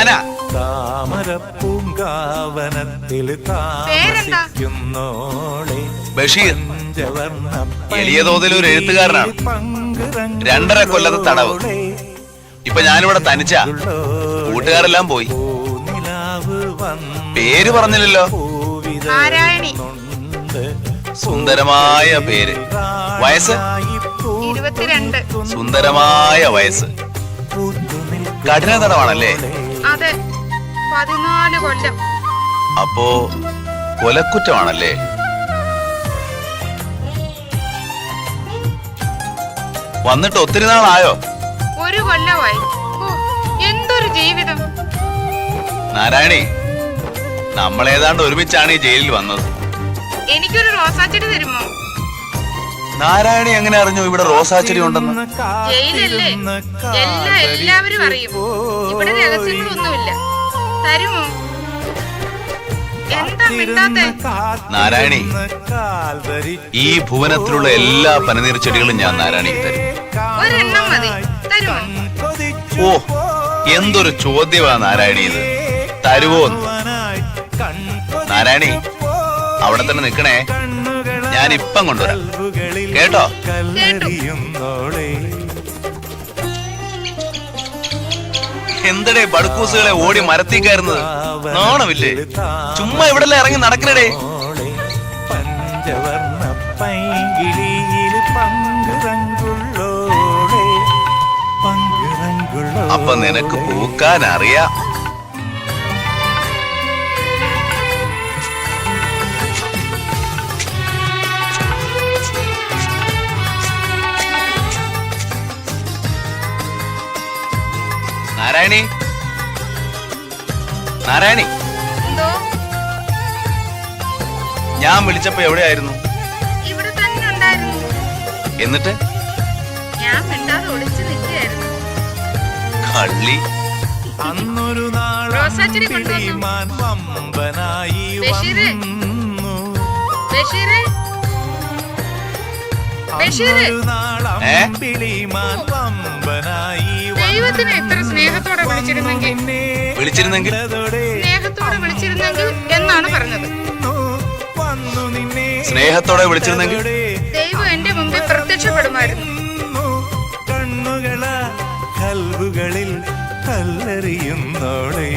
ഞാനാ താമരപ്പൂങ്കാവനത്തിൽ? താമസിക്കുന്നോളെ ബഷീർ എളിയ തോതിൽ ഒരു എഴുത്തുകാരനാണ്. രണ്ടര കൊല്ലത്തെ തടവ്. ഇപ്പൊ ഞാനിവിടെ തനിച്ച. കൂട്ടുകാരെല്ലാം പോയി. പേര് പറഞ്ഞില്ലല്ലോ. സുന്ദരമായ പേര്. വയസ്സ്? സുന്ദരമായ വയസ്സ്. കഠിന തടവാണല്ലേ? അതെ പതിനാല് കൊല്ലം. അപ്പോ കൊലക്കുറ്റമാണല്ലേ? വന്നിട്ട് ഒത്തിരി നാളായോ? ഒരു കൊല്ലമായി. എന്തൊരു ജീവിതം. നാരായണി നമ്മളേതാണ്ട് ഒരുമിച്ചാണ് ഈ ജയിലിൽ വന്നത്. എനിക്കൊരു റോസാച്ചെടി തരുമോ? നാരായണി എങ്ങനെ അറിഞ്ഞു ഇവിടെ റോസാച്ചെടി ഉണ്ടെന്ന്? ജയിലല്ലേ? എല്ലാ എല്ലാവരും അറിയും. ഇവിടെ രഹസ്യങ്ങളൊന്നുമില്ല. തരുമോ? നാരായണി, ഈ ഭുവനത്തിലുള്ള എല്ലാ പനനീർ ചെടികളും ഞാൻ നാരായണി തരും. ഓ എന്തൊരു ചോദ്യമാ നാരായണി ഇത്. തരുവോ നാരായണി അവിടെ തന്നെ നിക്കണേ ഞാൻ ഇപ്പം കൊണ്ടുവരാം കേട്ടോ? എന്തടേ ബടുക്കൂസുകളെ ഓടി മരത്തി കയറുന്നത്? നാണമില്ലേ? ചുമ്മാ ഇവിടെ ഇറങ്ങി നടക്കണേ പഞ്ചവർണ പൈകിളിയിൽ പങ്കുറങ്കുള്ളോളെ പങ്കുറങ്കുള്ളോ അപ്പൊ നിനക്ക് പൂക്കാൻ അറിയാം നാരായണി? നാരായണി? എന്തോ? ഞാൻ വിളിച്ചപ്പോ എവിടെയായിരുന്നു? ഇവിടെ തന്നെ ഉണ്ടായിരുന്നു. എന്നിട്ട്? ഞാൻ മിണ്ടാതെ ഒളിച്ചു നിൽക്കുകയായിരുന്നു. കള്ളി. അന്നൊരു റോസാച്ചെടി കൊണ്ടുവന്നു. ബഷീറേ. വന്നു. ബഷീറെ. ബഷീറ്. അന്നൊരു നാളമ്പിളിമാൻ പമ്പനായി ദൈവത്തിനെ എത്ര വിളിച്ചിരുന്നെങ്കിൽ വിളിച്ചിരുന്നെങ്കിൽ? സ്നേഹത്തോടെ വിളിച്ചിരുന്നെങ്കിൽ എന്നാണ് പറഞ്ഞത്. സ്നേഹത്തോടെ വിളിച്ചിരുന്നെങ്കിൽ? ദൈവം എന്റെ മുമ്പിൽ പ്രത്യക്ഷപ്പെടുമായിരുന്നു. കണ്ണുകള കൽവുകളിൽ കല്ലെറിയുന്നോളെ